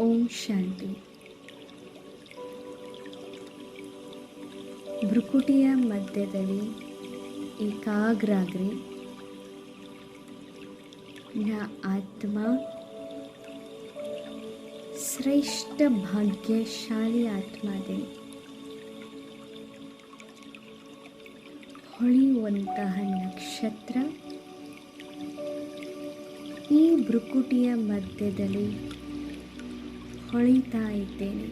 ಓಂ ಶಾಂತಿ. ಭ್ರುಕುಟಿಯ ಮಧ್ಯದಲ್ಲಿ ಏಕಾಗ್ರಾಗ್ರಿ. ನ ಆತ್ಮ ಶ್ರೇಷ್ಠ ಭಾಗ್ಯಶಾಲಿ ಆತ್ಮದೆ. ಹೊಳೆಯುವಂತಹ ನಕ್ಷತ್ರ ಈ ಭ್ರುಕುಟಿಯ ಮಧ್ಯದಲ್ಲಿ ಹೊಳಿತಾ ಇದ್ದೇನೆ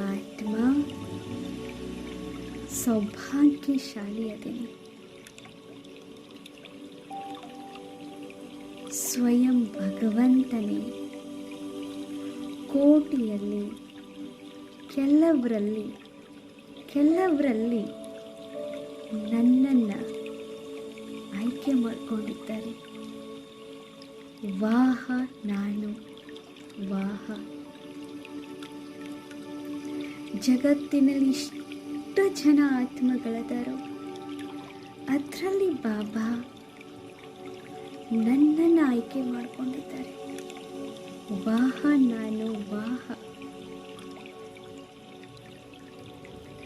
ಆತ್ಮ ಸೌಭಾಗ್ಯಶಾಲಿ ಅದೇನೆ ಸ್ವಯಂ ಭಗವಂತನೇ ಕೋಟಿಯಲ್ಲಿ ಕೆಲವರಲ್ಲಿ ಕೆಲವರಲ್ಲಿ ನನ್ನನ್ನು ಆಯ್ಕೆ ಮಾಡಿಕೊಂಡಿದ್ದಾರೆ. ವಾಹ ನಾನು, ವಾಹ. ಜಗತ್ತಿನಲ್ಲಿ ಇಷ್ಟು ಜನ ಆತ್ಮಗಳದಾರೋ ಅದರಲ್ಲಿ ಬಾಬಾ ನನ್ನನ್ನು ಆಯ್ಕೆ ಮಾಡಿಕೊಂಡಿದ್ದಾರೆ. ವಾಹ ನಾನು, ವಾಹ.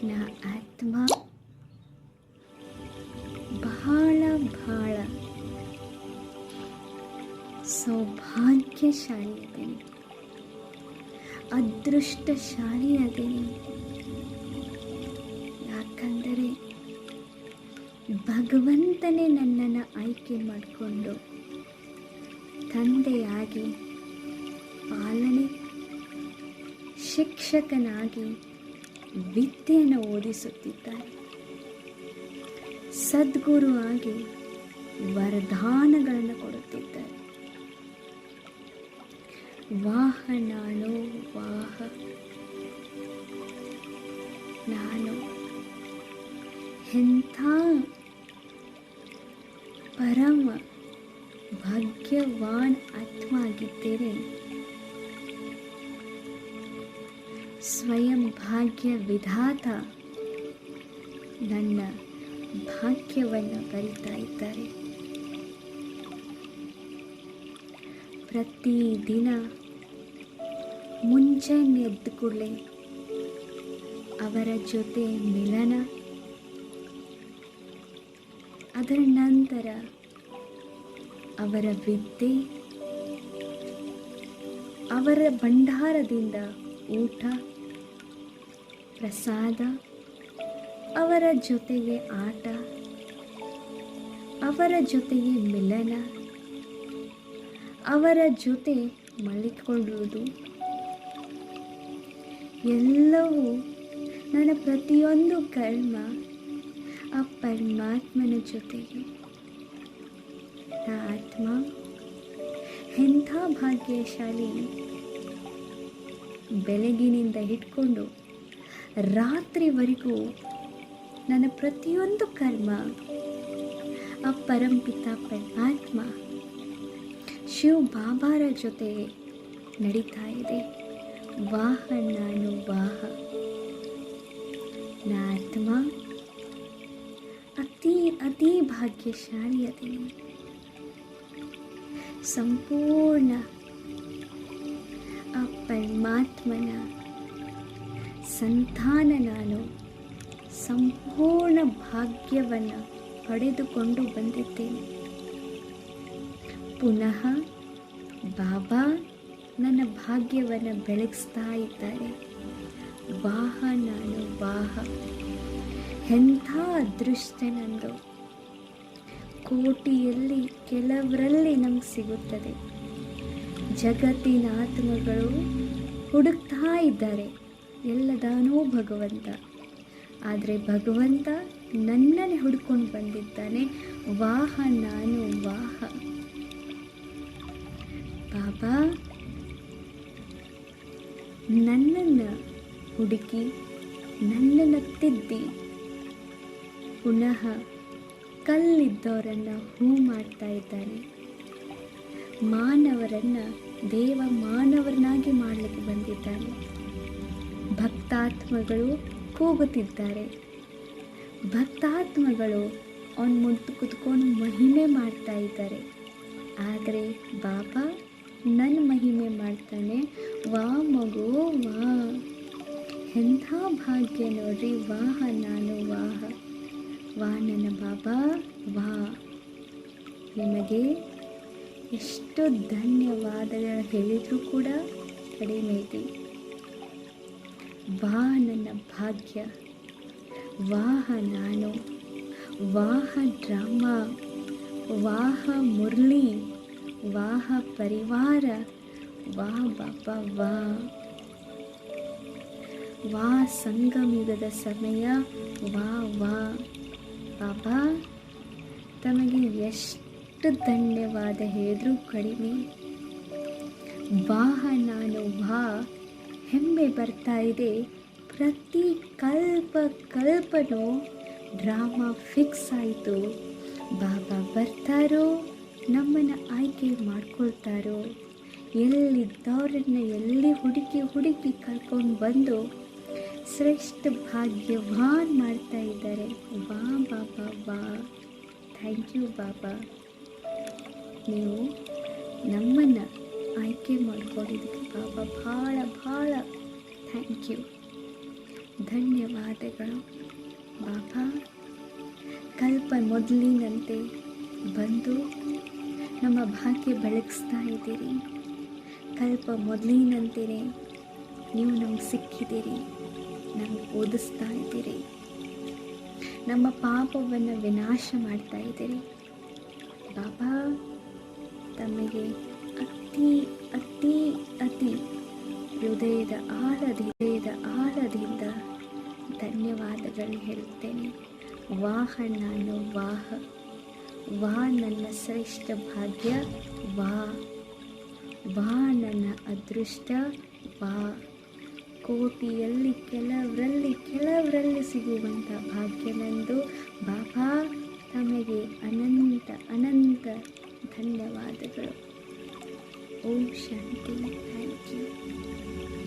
ನಾ ಆತ್ಮ ಸೌಭಾಗ್ಯಶಾಲಿ ಅದೇನೆ? ಅದೃಷ್ಟಶಾಲಿ ಅದೇನೆ? ಯಾಕಂದರೆ ಭಗವಂತನೇ ನನ್ನನ್ನು ಆಯ್ಕೆ ಮಾಡಿಕೊಂಡು ತಂದೆಯಾಗಿ, ಪಾಲನೆ, ಶಿಕ್ಷಕನಾಗಿ ವಿದ್ಯೆಯನ್ನು ಓದಿಸುತ್ತಿದ್ದಾರೆ. ಸದ್ಗುರು ಆಗಿ ವರದಾನಗಳನ್ನು ಕೊಡುತ್ತಿದ್ದಾರೆ. ವಾಹ ನಾನು ವಾಹ. ನಾನು ಎಂಥ ಪರಮ ಭಾಗ್ಯವಾನ್ ಆತ್ಮ ಆಗಿದ್ದೇನೆ ಸ್ವಯಂ ಭಾಗ್ಯ ವಿಧಾತ ನನ್ನ ಭಾಗ್ಯವನ್ನು ಬರಿತಾ ಇದ್ದಾರೆ. ಪ್ರತಿದಿನ ಮುಂಜಾನೆ ಎದ್ದ ಕೂಡಲೇ ಅವರ ಜೊತೆ ಮಿಲನ. ಅದರ ನಂತರ ಅವರ ವಿದ್ಯೆ, ಅವರ ಭಂಡಾರದಿಂದ ಊಟ, ಪ್ರಸಾದ, ಅವರ ಜೊತೆಗೆ ಆಟ, ಅವರ ಜೊತೆಗೆ ಮಿಲನ, ಅವರ ಜೊತೆ ಮಲಿಕೊಳ್ಳುವುದು ಎಲ್ಲವೂ ನನ್ನ ಪ್ರತಿಯೊಂದು ಕರ್ಮ ಆ ಪರಮಾತ್ಮನ ಜೊತೆಗೆ. ಆತ್ಮ ಎಂಥ ಭಾಗ್ಯಶಾಲಿ. ಬೆಳಗಿನಿಂದ ಹಿಡ್ಕೊಂಡು ರಾತ್ರಿವರೆಗೂ ನನ್ನ ಪ್ರತಿಯೊಂದು ಕರ್ಮ ಆ ಪರಂಪಿತ ಪರಮಾತ್ಮ ಶಿವ ಬಾಬಾರ ಜೊತೆ ನಡೀತಾ ಇದೆ. ವಾಹ ನಾತ್ಮ ಅತಿ ಅತಿ ಭಾಗ್ಯಶಾಲಿ ಸಂಪೂರ್ಣ ಆ ಪರಮಾತ್ಮನ ಸಂತಾನ ನಾನು, ಸಂಪೂರ್ಣ ಭಾಗ್ಯವನ್ನು ಪಡೆದುಕೊಂಡು ಬಂದಿದ್ದೇನೆ. ಪುನಃ ಬಾಬಾ ನನ್ನ ಭಾಗ್ಯವನ್ನು ಬೆಳಗಿಸ್ತಾ ಇದ್ದಾರೆ. ವಾಹ ನಾನು ವಾಹ ಎಂಥ ಅದೃಷ್ಟ ನಂದು. ಕೋಟಿಯಲ್ಲಿ ಕೆಲವರಲ್ಲಿ ನಮ್ಗೆ ಸಿಗುತ್ತದೆ. ಜಗತ್ತಿನ ಆತ್ಮಗಳು ಹುಡುಕ್ತಾ ಇದ್ದಾರೆ. ಎಲ್ಲದಾನೋ ಭಗವಂತ. ಆದರೆ ಭಗವಂತ ನನ್ನನ್ನೇ ಹುಡ್ಕೊಂಡು ಬಂದಿದ್ದಾನೆ. ವಾಹ, ನಾನು ವಾಹ. ಬಾಬಾ ನನ್ನನ್ನು ಹುಡುಕಿ ನನ್ನನ್ನು ತಿದ್ದಿ ಪುನಃ ಕಲ್ಲಿದ್ದವರನ್ನು ಹೂ ಮಾಡ್ತಾ ಇದ್ದಾನೆ. ಮಾನವರನ್ನು ದೇವ ಮಾನವರನ್ನಾಗಿ ಮಾಡಲಿಕ್ಕೆ ಬಂದಿದ್ದಾನೆ. ಭಕ್ತಾತ್ಮಗಳು ಕೂಗುತ್ತಿದ್ದಾರೆ. ಭಕ್ತಾತ್ಮಗಳು ಅವನ ಮುಂದೆ ಕುತ್ಕೊಂಡು ಮಹಿಮೆ ಮಾಡ್ತಾ ಇದ್ದಾರೆ. ಆದರೆ ಬಾಬಾ ನನ್ನ ಮಹಿಮೆ ಮಾಡ್ತಾನೆ ಮಗು ವಾ ಎಂಥ ಭಾಗ್ಯ ನೋಡ್ರಿ ವಾಹ ನಾನು ವಾಹ ವಾ ನನ್ನ ಬಾಬಾ ವಾ ನಿಮಗೆ ಎಷ್ಟು ಧನ್ಯವಾದಗಳು ಹೇಳಿದರೂ ಕೂಡ ಕಡಿಮೆ ಇದೆ. ವಾ ನನ್ನ ಭಾಗ್ಯ, ವಾಹ ನಾನು, ವಾಹ ಡ್ರಾಮಾ, ವಾಹ ಮುರಳಿ, ವಾಹ ಪರಿವಾರ ವಾ ಬಾಬಾ ವಾ ವಾ ಸಂಗಮಿಗದ ಸಮಯ. ವಾ ವಾ. ಬಾಬಾ, ತಮಗೆ ಎಷ್ಟು ಧನ್ಯವಾದ ಹೇಳಿದ್ರೂ ಕಡಿಮೆ. ವಾಹ ನಾನು ವಾ. ಹೆಮ್ಮೆ ಬರ್ತಾ ಇದೆ. ಪ್ರತಿ ಕಲ್ಪ, ಕಲ್ಪನೂ ಡ್ರಾಮಾ ಫಿಕ್ಸ್ ಆಯಿತು. ಬಾಬಾ ಬರ್ತಾರೋ, ನಮ್ಮನ್ನು ಆಯ್ಕೆ ಮಾಡ್ಕೊಳ್ತಾರೋ? ಎಲ್ಲಿದ್ದವ್ರನ್ನ ಎಲ್ಲಿ ಹುಡುಕಿ ಹುಡುಕಿ ಕರ್ಕೊಂಡು ಬಂದು ಶ್ರೇಷ್ಠ ಭಾಗ್ಯವಾನ್ ಮಾಡ್ತಾ ಇದ್ದಾರೆ. ಬಾ ಬಾಬಾ ಬಾ. ಥ್ಯಾಂಕ್ ಯು ಬಾಬಾ ನೀವು ನಮ್ಮನ್ನು ಆಯ್ಕೆ ಮಾಡ್ಕೊಂಡಿದ್ದಕ್ಕೆ ಬಾಬಾ ಭಾಳ ಭಾಳ ಥ್ಯಾಂಕ್ ಯು ಧನ್ಯವಾದಗಳು. ಬಾಬಾ ಕಲ್ಪ ಮೊದಲಿನಂತೆ ಬಂದು ನಮ್ಮ ಭಾಗ್ಯ ಬೆಳಗಿಸ್ತಾ ಇದ್ದೀರಿ. ಕಲ್ಪ ಮೊದಲಿನಂತೆಯೇ ನೀವು ನಮ್ಗೆ ಸಿಕ್ಕಿದ್ದೀರಿ. ನಮ್ಗೆ ಓದಿಸ್ತಾ ಇದ್ದೀರಿ. ನಮ್ಮ ಪಾಪವನ್ನು ವಿನಾಶ ಮಾಡ್ತಾ ಇದ್ದೀರಿ. ಬಾಬಾ, ತಮಗೆ ಅತಿ ಅತಿ ಅತಿ ಹೃದಯದ ಆರದ ಹೃದಯದ ಆರದಿಂದ ಧನ್ಯವಾದಗಳು ಹೇಳುತ್ತೇನೆ. ವಾಹ ನಾನು ವಾಹ. ವಾ ನನ್ನ ಶ್ರೇಷ್ಠ ಭಾಗ್ಯ. ವಾ. ವಾ ನನ್ನ ಅದೃಷ್ಟ. ವಾ. ಕೋಟಿಯಲ್ಲಿ ಕೆಲವರಲ್ಲಿ ಕೆಲವರಲ್ಲಿ ಸಿಗುವಂಥ ಭಾಗ್ಯ ನಂದು ಬಾಬಾ ತಮಗೆ ಅನಂತ ಅನಂತ ಧನ್ಯವಾದಗಳು. ಓಂ ಶಾಂತಿ. Thank you.